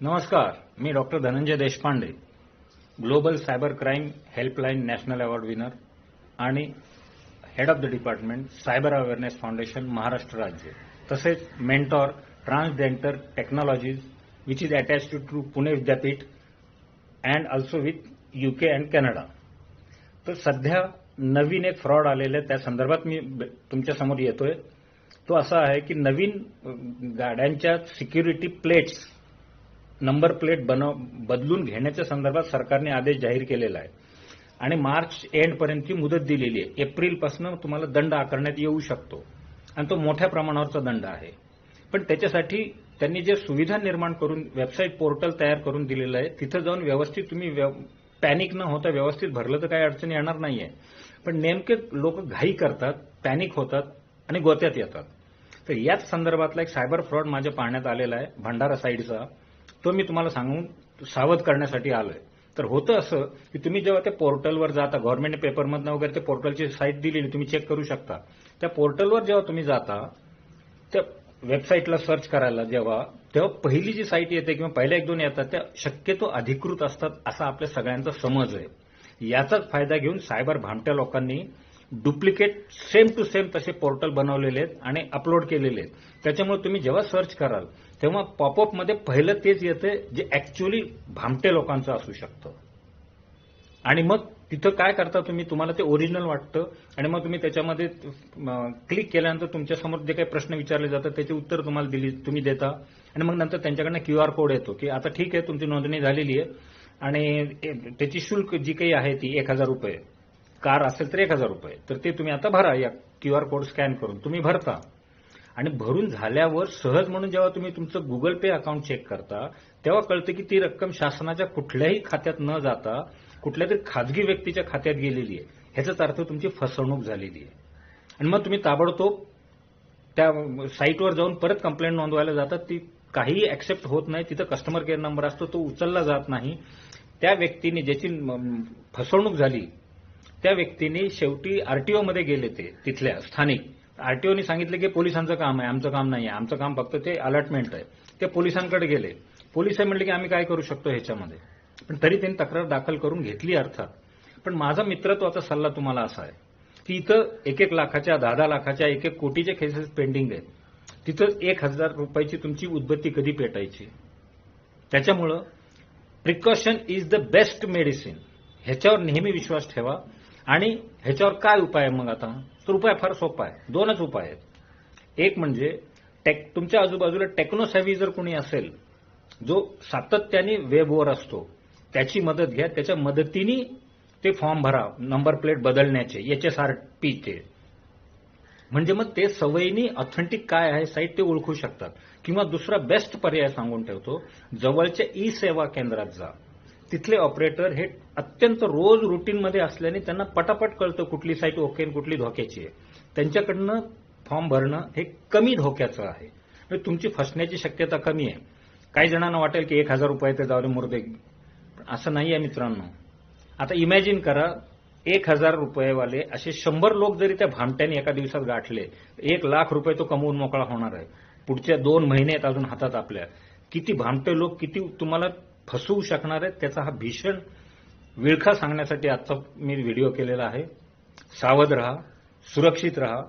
नमस्कार मी doctor Dhananjay Deshpande global cyber crime helpline national award winner आणि head of the department cyber awareness foundation Maharashtra राज्य तसेच mentor transgender technologies which is attach to to Pune विद्यापीठ and also with UK and Canada तर सध्या नवीन एक fraud आलेले त्या संदर्भात मी तुमच्यासमोर येतोय. तो असा आहे की नवीन गाड्यांच्या सिक्युरिटी प्लेट्स नंबर प्लेट बनव बदलून घेण्याच्या संदर्भात सरकारने आदेश जाहीर केलेला आहे. आणि मार्च एंडपर्यंतची मुदत दिलेली आहे. एप्रिलपासून तुम्हाला दंड आकारण्यात येऊ शकतो. आणि तो मोठ्या प्रमाणावरचा दंड आहे. पण त्याच्यासाठी त्यांनी जे सुविधा निर्माण करून वेबसाईट पोर्टल तयार करून दिलेलं आहे तिथं जाऊन व्यवस्थित तुम्ही पॅनिक न होता व्यवस्थित भरलं तर काही अडचण येणार नाहीये. पण नेमके लोक घाई करतात पॅनिक होतात आणि गोत्यात येतात. तर याच संदर्भातला एक सायबर फ्रॉड माझ्या पाहण्यात आलेला आहे भंडारा साईडचा तो मी तुम्हाला सांगून सावध करण्यासाठी आलोय. तर होतं असं की तुम्ही जेव्हा त्या पोर्टलवर जाता गव्हर्नमेंट पेपरमधनं वगैरे त्या पोर्टलची साईट दिलेली तुम्ही चेक करू शकता. त्या पोर्टलवर जेव्हा तुम्ही जाता त्या वेबसाईटला सर्च करायला जेव्हा तेव्हा पहिली जी साईट येते किंवा पहिल्या एक दोन येतात त्या शक्यतो अधिकृत असतात असा आपल्या सगळ्यांचा समज आहे. याचाच फायदा घेऊन सायबर भामट्या लोकांनी डुप्लिकेट सेम टू सेम तसे पोर्टल बनवलेले आहेत आणि अपलोड केलेले आहेत. त्याच्यामुळे तुम्ही जेव्हा सर्च कराल तेव्हा पॉपअपमध्ये पहिलं तेच येतं जे ऍक्च्युअली भामटे लोकांचं असू शकतं. आणि मग तिथं काय करता तुम्ही? तुम्हाला ते ओरिजिनल वाटतं आणि मग तुम्ही त्याच्यामध्ये क्लिक केल्यानंतर तुमच्यासमोर जे काही प्रश्न विचारले जातात त्याची उत्तर तुम्हाला दिली तुम्ही देता. आणि मग नंतर त्यांच्याकडनं क्यू आर कोड येतो की आता ठीक आहे तुमची नोंदणी झालेली आहे. आणि त्याची शुल्क जी काही आहे ती एक हजार रुपये. कार असेल तर एक हजार रुपये. तर ते तुम्ही आता भरा या क्यू आर कोड स्कॅन करून. तुम्ही भरता. आणि भरून झाल्यावर सहज म्हणून जेव्हा तुम्ही तुमचं गुगल पे अकाउंट चेक करता तेव्हा कळतं की ती रक्कम शासनाच्या कुठल्याही खात्यात न जाता कुठल्या तरी खाजगी व्यक्तीच्या खात्यात गेलेली आहे. ह्याचाच अर्थ तुमची फसवणूक झालेली आहे. आणि मग तुम्ही ताबडतोब त्या साईटवर जाऊन परत कंप्लेंट नोंदवायला जातात ती काहीही ऍक्सेप्ट होत नाही. तिथं कस्टमर केअर नंबर असतो तो उचलला जात नाही. त्या व्यक्तीने ज्याची फसवणूक झाली त्या व्यक्तीने शेवटी आरटीओमध्ये गेले ते तिथल्या स्थानिक. आरटीओने सांगितलं की पोलिसांचं काम आहे आमचं काम नाही आहे. आमचं काम फक्त ते अलॉटमेंट आहे. ते पोलिसांकडे गेले. पोलीस म्हटले की आम्ही काय करू शकतो ह्याच्यामध्ये? पण तरी त्यांनी तक्रार दाखल करून घेतली अर्थात. पण माझा मित्रत्वाचा सल्ला तुम्हाला असा आहे की इथं एक एक लाखाच्या दहा दहा लाखाच्या एक एक कोटीच्या केसेस पेंडिंग आहेत. तिथं एक हजार रुपयाची तुमची उद्बत्ती कधी पेटायची? त्याच्यामुळं precaution is the best medicine ह्याच्यावर नेहमी विश्वास ठेवा. आणि ह्याच्यावर काय उपाय आहे मग आता? तर उपाय फार सोपा आहे. दोनच उपाय आहेत. एक म्हणजे टेक तुमच्या आजूबाजूला टेक्नोसॅव्ही जर कोणी असेल जो सातत्याने वेबवर असतो त्याची मदत घ्या त्याच्या मदतीने ते फॉर्म भरा नंबर प्लेट बदलण्याचे एच एस आर पीचे म्हणजे मग ते सवयीनी ऑथेंटिक काय आहे साईट ते ओळखू शकतात. किंवा दुसरा बेस्ट पर्याय सांगून ठेवतो जवळच्या ई सेवा केंद्रात जा. तिथले ऑपरेटर हे अत्यंत रोज रुटीनमध्ये असल्याने त्यांना पटापट कळतं कुठली साईट ओके आणि कुठली धोक्याची आहे. त्यांच्याकडनं फॉर्म भरणं हे कमी धोक्याचं आहे. म्हणजे तुमची फसण्याची शक्यता कमी आहे. काही जणांना वाटेल की एक हजार रुपये ते जाऊ दे मुर्दे. असं नाही आहे मित्रांनो. आता इमॅजिन करा एक हजार रुपयेवाले असे शंभर लोक जरी त्या भामट्याने एका दिवसात गाठले एक लाख रुपये तो कमवून मोकळा होणार आहे. पुढच्या दोन महिन्यात अजून हातात आपल्या. किती भामटे लोक किती तुम्हाला फसवू शकणार आहेत त्याचा हा भीषण विळखा सांगण्यासाठी आजचा मी व्हिडिओ केलेला आहे. सावध रहा सुरक्षित रहा.